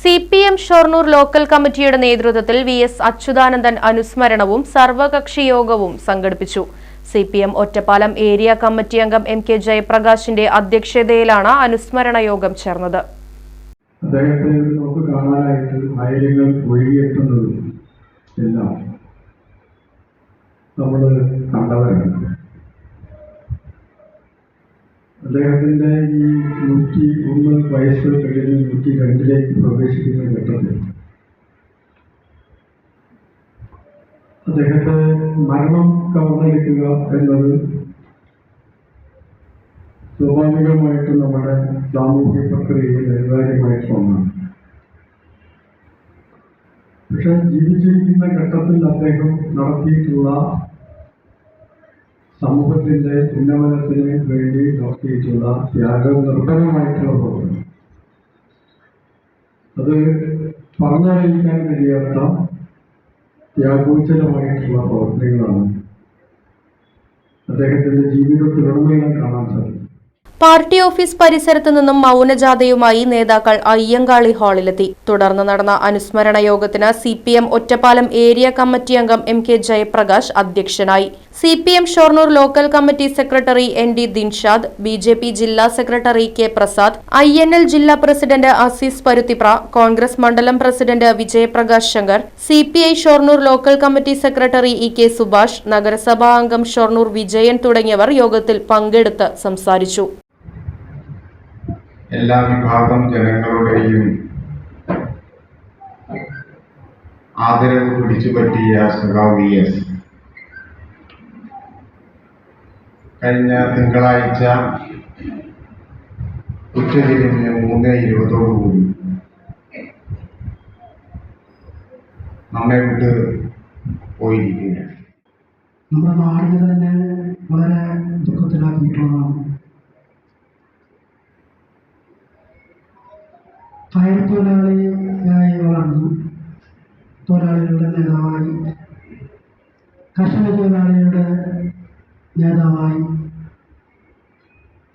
C P M Shoranur local കമ്മിറ്റിയുടെ നേതൃത്വത്തിൽ V S Achuthanandan അനുസ്മരണവും സർവകക്ഷി യോഗവും സംഘടിപ്പിച്ചു. C P M Ottapalam area committee അംഗം എം കെ ജയപ്രകാശിന്റെ അധ്യക്ഷതയിലാണ് അനുസ്മരണ യോഗം ചേർന്നത്. അദ്ദേഹത്തെ നമുക്ക് കാണാനായിട്ട് എല്ലാം നമ്മൾ കണ്ടവരാണ്. അദ്ദേഹത്തിന്റെ ഈ നൂറ്റി ഒന്ന് വയസ്സ് കഴിഞ്ഞ് നൂറ്റി രണ്ടിലേക്ക് പ്രവേശിക്കുന്ന ഘട്ടത്തിൽ അദ്ദേഹത്തെ മരണം കവർന്നെടുക്കുക എന്നത് സ്വാഭാവികമായിട്ട് നമ്മുടെ സാമൂഹ്യ പ്രക്രിയയിൽ അനിവാര്യമായിട്ടുള്ള ഒന്നാണ്. പക്ഷെ ജീവിച്ചിരിക്കുന്ന ഘട്ടത്തിൽ അദ്ദേഹം നടത്തിയിട്ടുള്ള സമൂഹത്തിന്റെ ഉന്നമനത്തിന് വേണ്ടി നടത്തിയിട്ടുള്ള ത്യാഗം നിർഭരമായിട്ടുള്ള പ്രവർത്തനം അത് പറഞ്ഞറിയിക്കാൻ കഴിയാത്ത ത്യാഗോചരമായിട്ടുള്ള പ്രവർത്തനങ്ങളാണ് അദ്ദേഹത്തിന്റെ ജീവിതത്തിലുടനീളം കാണാൻ സാധിക്കും. പാർട്ടി ഓഫീസ് പരിസരത്ത് നിന്നും മൗനജാഥയുമായി നേതാക്കൾ അയ്യങ്കാളി ഹാളിലെത്തി. തുടർന്ന് നടന്ന അനുസ്മരണ യോഗത്തിന് C P M Ottapalam area committee അംഗം എം കെ ജയപ്രകാശ് അധ്യക്ഷനായി. C P M Shoranur local committee secretary N D Dinshad B J P ജില്ലാ secretary K Prasad I N L ജില്ലാ പ്രസിഡന്റ് അസീസ് പരുത്തിപ്ര കോൺഗ്രസ് മണ്ഡലം president Vijayaprakash Shankar C P I Shoranur local committee secretary E K Subhash നഗരസഭാ അംഗം ഷൊർണൂർ വിജയൻ തുടങ്ങിയവർ യോഗത്തിൽ പങ്കെടുത്ത് സംസാരിച്ചു. എല്ലാ വിഭാഗം ജനങ്ങളുടെയും ആദരവ് പിടിച്ചുപറ്റിയ സഖാവ് വി എസ്. കഴിഞ്ഞ തിങ്കളാഴ്ച ഉച്ചതിരിഞ്ഞ് മൂന്ന് ഇരുപതോടുകൂടി നമ്മെ വിട്ട് പോയിരിക്കുകയാണ്. നമ്മുടെ നാടിനെ തന്നെ വളരെ ദുഃഖത്തിലാക്കിയിട്ടുള്ളതാണ്. കയർ തൊഴിലാളിയായി വളർന്നു തൊഴിലാളികളുടെ നേതാവായി കർഷക തൊഴിലാളിയുടെ നേതാവായി.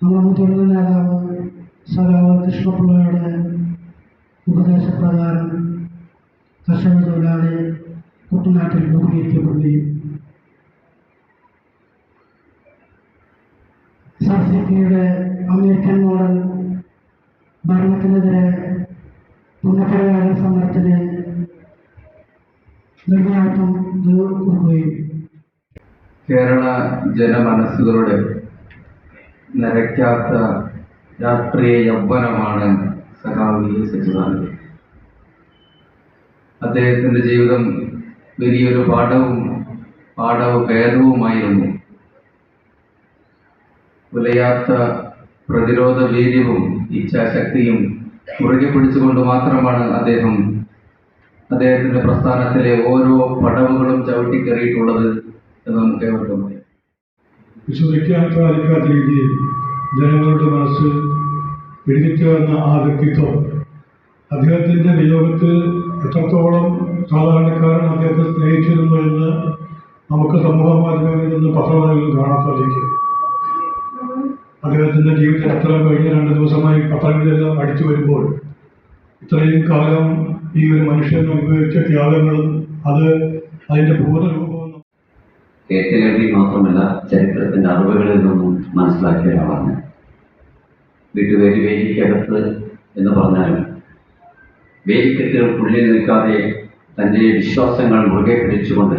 നമ്മുടെ മുതിർന്ന നേതാവ് സഖാവ് കൃഷ്ണപിള്ളയുടെ ഉപദേശപ്രകാരം കർഷക തൊഴിലാളി കുട്ടനാട്ടിൽ രൂപീകരിക്കപ്പെടുകയും സർസിറ്റിയുടെ അമേരിക്കൻ മോഡൽ ഭരണത്തിനെതിരെ പുനഃപരിഹാര സമരത്തിന് നെടുനാട്ടം കൊടുക്കുകയും കേരള ജനമനസ്സുകളുടെ നരയ്ക്കാത്ത രാഷ്ട്രീയ യൗവനമാണ് സഖാവ് എസ്. അദ്ദേഹത്തിന്റെ ജീവിതം വലിയൊരു പാഠവും പാഠവ ഭേദവുമായിരുന്നു. ഉലയാത്ത പ്രതിരോധ വീര്യവും ഇച്ഛാശക്തിയും മുറുകെ പിടിച്ചുകൊണ്ട് മാത്രമാണ് അദ്ദേഹം അദ്ദേഹത്തിന്റെ പ്രസ്ഥാനത്തിലെ ഓരോ പടവുകളും ചവിട്ടിക്കയറിയിട്ടുള്ളത്. എന്ന് നമുക്ക് ഏവർക്കും അറിയാം വിശ്വസിക്കാൻ രീതിയിൽ ജനങ്ങളുടെ മനസ്സ് പിടിച്ചു വന്ന ആ വ്യക്തിത്വം അദ്ദേഹത്തിന്റെ വിയോഗത്തിൽ എത്രത്തോളം സാധാരണക്കാരൻ അദ്ദേഹത്തെ സ്നേഹിച്ചിരുന്നു എന്ന് നമുക്ക് സമൂഹ മാധ്യമങ്ങളിൽ നിന്ന് പത്രങ്ങളിൽ കാണാൻ സാധിക്കും. അദ്ദേഹത്തിന്റെ എത്ര കഴിഞ്ഞ രണ്ട് ദിവസമായി പത്രങ്ങളിലെല്ലാം അടിച്ചു വരുമ്പോൾ ഇത്രയും കാലം ഈ ഒരു മനുഷ്യൻ അനുഭവിച്ച ത്യാഗങ്ങളും അത് അതിന്റെ ഭൂതരൂപവും കേട്ടുകേൾവി മാത്രമല്ല ചരിത്രത്തിന്റെ അറിവുകളിൽ നിന്നും മനസ്സിലാക്കിയ ഒരാളാണ്. വീട്ടുവേലി വേലിക്കകത്ത് എന്ന് പറഞ്ഞാലും വേലിക്കെട്ടുകൾക്കുള്ളിൽ നിൽക്കാതെ തന്റെ വിശ്വാസങ്ങൾ മുറുകെ പിടിച്ചുകൊണ്ട്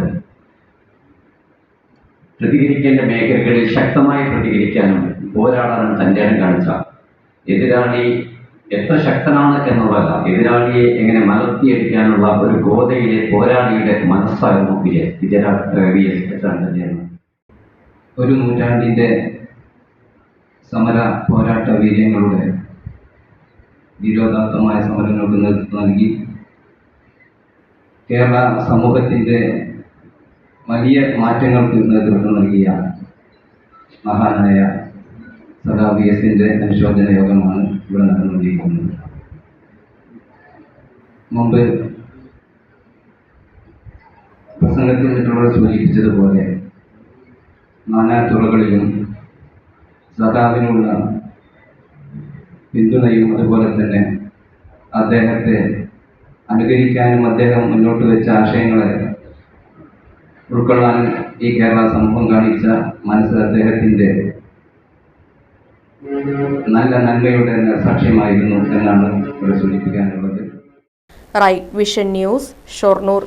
പ്രതികരിക്കേണ്ട മേഖലകളിൽ ശക്തമായി പ്രതികരിക്കാനും പോരാടാനും തന്റെ കാണിച്ച എതിരാളി എത്ര ശക്തനാണ് എന്നുള്ളതല്ല. എതിരാളിയെ എങ്ങനെ മലർത്തിയടിക്കാനുള്ള ഒരു ഗോതയിലെ പോരാളിയുടെ മനസ്സായിരുന്നു വിജയ വിജയ ഒരു നൂറ്റാണ്ടിന്റെ സമര പോരാട്ട വീര്യങ്ങളുടെ വിരോധാത്മമായ സമരങ്ങൾക്ക് നേതൃത്വം നൽകി. കേരള സമൂഹത്തിന്റെ വലിയ മാറ്റങ്ങൾക്ക് നേതൃത്വം നൽകിയ മഹാനായ സദാ വി എസിന്റെ അനുശോചന യോഗമാണ് ഇവിടെ നടന്നുകൊണ്ടിരിക്കുന്നത് മുമ്പ് പ്രസംഗത്തിൽ മറ്റുള്ളവർ സൂചിപ്പിച്ചതുപോലെ നാനാ തുറകളിലും സദാവിനുള്ള പിന്തുണയും അതുപോലെ തന്നെ അദ്ദേഹത്തെ അനുകരിക്കാനും അദ്ദേഹം മുന്നോട്ട് വെച്ച ആശയങ്ങളെ ഉൾക്കൊള്ളാൻ ഈ കേരള സമൂഹം കാണിച്ച മനസ്സ് അദ്ദേഹത്തിന്റെ നല്ല നന്മയുടെ സാക്ഷ്യമായിരുന്നു എന്നാണ് ഇവിടെ സൂചിപ്പിക്കാനുള്ളത്. Right vision news Shoranur.